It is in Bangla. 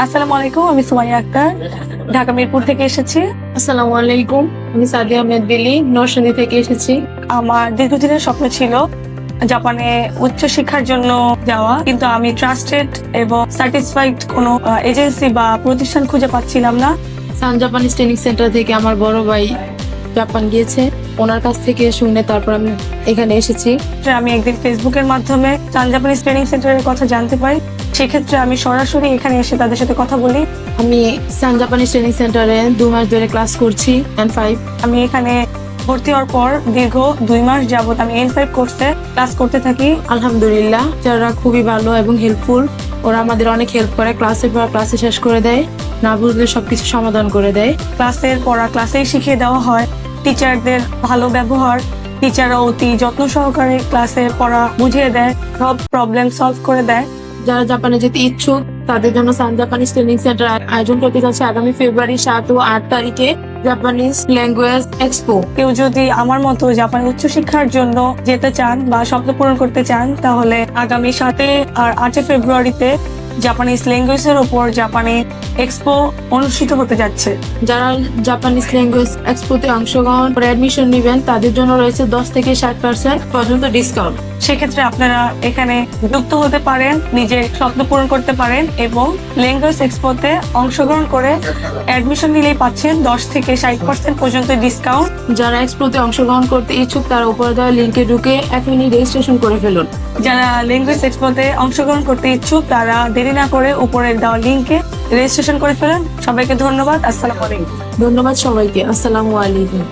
আসসালামু আলাইকুম আমি সুমাইয়া আক্তার। ঢাকা মিরপুর থেকে এসেছি। আসসালামু আলাইকুম আমি সাদিয়া আহমেদ বিলি নরসিংদী থেকে এসেছি। আমার দীর্ঘদিনের স্বপ্ন ছিল জাপানে উচ্চ শিক্ষার জন্য যাওয়া কিন্তু আমি ট্রাস্টেড এবং স্যাটিসফাইড কোনো এজেন্সি বা প্রতিষ্ঠান খুঁজে পাচ্ছিলাম না। সান জাপানিজ ট্রেনিং সেন্টার থেকে আমার বড় ভাই জাপান গিয়েছে। ওনার কাছ থেকে শুনে তারপর আমি এখানে এসেছি। আমি একদিন ফেসবুকের মাধ্যমে সান জাপানিজ ট্রেনিং সেন্টারের কথা জানতে পারি। সেক্ষেত্রে আমি সরাসরি এখানে এসে তাদের সাথে কথা বলি। আমি সান জাপানি ট্রেনিং সেন্টারে দু মাস ধরে ক্লাস করছি অ্যান্ড ফাইভ আমি এখানে ভর্তি হওয়ার পর দীর্ঘ দুই মাস যাবত আমি এন ফাইভ কোর্সে ক্লাস করতে থাকি। আলহামদুলিল্লাহ যারা খুবই ভালো এবং হেল্পফুল ওরা আমাদের অনেক হেল্প করে। ক্লাসের পর ক্লাসে শেষ করে দেয় না বুঝলে সবকিছু সমাধান করে দেয়। ক্লাসের পড়া ক্লাসেই শিখিয়ে দেওয়া হয়। টিচারদের ভালো ব্যবহার টিচাররা অতি যত্ন সহকারে ক্লাসের পড়া বুঝিয়ে দেয় সব প্রবলেম সলভ করে দেয়। যারা জাপানে যেতে ইচ্ছুক, তাদের জন্য সান জাপানিজ ট্রেনিং সেন্টার আয়োজন করতে যাচ্ছে আগামী ফেব্রুয়ারি সাত ও আট তারিখে জাপানিজ ল্যাঙ্গুয়েজ এক্সপো কেউ যদি আমার মতো জাপানের উচ্চশিক্ষার জন্য যেতে চান বা স্বপ্ন পূরণ করতে চান, তাহলে আগামী সাতে আর আটে ফেব্রুয়ারিতে জাপানিজ ল্যাঙ্গুয়েজের ওপর জাপানি এক্সপো অনুষ্ঠিত হতে যাচ্ছে। যারা জাপানিজ ল্যাঙ্গুয়েজ এক্সপোতে অংশগ্রহণ করে অ্যাডমিশন নেবেন তাদের জন্য রয়েছে দশ থেকে ষাট পার্সেন্ট পর্যন্ত ডিসকাউন্ট সেক্ষেত্রে আপনারা এখানে যুক্ত হতে পারেন নিজের স্বপ্ন পূরণ করতে পারেন এবং ল্যাঙ্গুয়েজ এক্সপোতে অংশগ্রহণ করে অ্যাডমিশন নিলেই পাচ্ছেন দশ থেকে ষাট পার্সেন্ট পর্যন্ত ডিসকাউন্ট যারা এক্সপোতে অংশগ্রহণ করতে ইচ্ছুক তারা উপরে দেওয়া লিঙ্কে ঢুকে এক মিনিট রেজিস্ট্রেশন করে ফেলুন। যারা ল্যাঙ্গুয়েজ এক্সপোতে অংশগ্রহণ করতে ইচ্ছুক তারা দেরি না করে উপরের দেওয়া লিঙ্কে রেজিস্ট্রেশন করে ফেলেন। সবাইকে ধন্যবাদ। আসসালামু আলাইকুম। ধন্যবাদ সবাইকে। আসসালামু আলাইকুম।